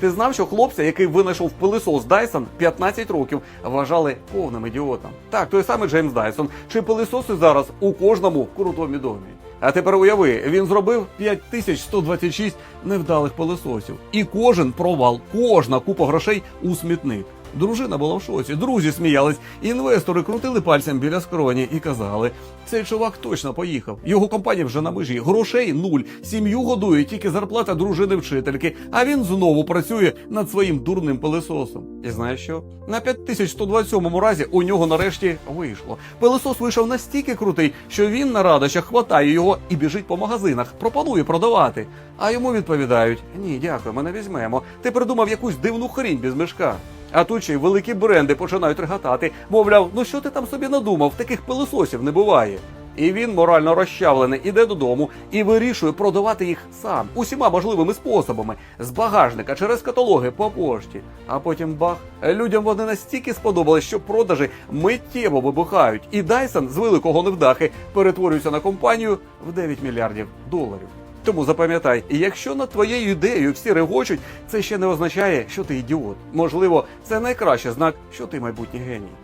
Ти знав, що хлопця, який винайшов пилисос Дайсон, 15 років, вважали повним ідіотом. Так, той самий Джеймс Дайсон. Чи пилисоси зараз у кожному крутому домі? А тепер уяви, він зробив 5126 невдалих пилисосів. І кожен провал, кожна купа грошей у смітник. Дружина була в шоці, друзі сміялись, інвестори крутили пальцем біля скроні і казали: цей чувак точно поїхав. Його компанія вже на межі, грошей нуль, сім'ю годує тільки зарплата дружини вчительки, а він знову працює над своїм дурним пилисосом. І знаєш що? На 5127 разі у нього нарешті вийшло. Пилисос вийшов настільки крутий, що він на радощах хватає його і біжить по магазинах, пропонує продавати. А йому відповідають: ні, дякую, ми не візьмемо. Ти придумав якусь дивну хрінь без мішка. А тут ще й великі бренди починають реготати. Мовляв, ну що ти там собі надумав? Таких пилисосів не буває. І він морально розчавлений, іде додому і вирішує продавати їх сам усіма можливими способами з багажника через каталоги по пошті. А потім бах, людям вони настільки сподобались, що продажі миттєво вибухають, і Dyson з великого невдахи перетворюється на компанію в 9 мільярдів доларів. Тому запам'ятай, якщо над твоєю ідеєю всі регочуть, це ще не означає, що ти ідіот. Можливо, це найкращий знак, що ти майбутній геній.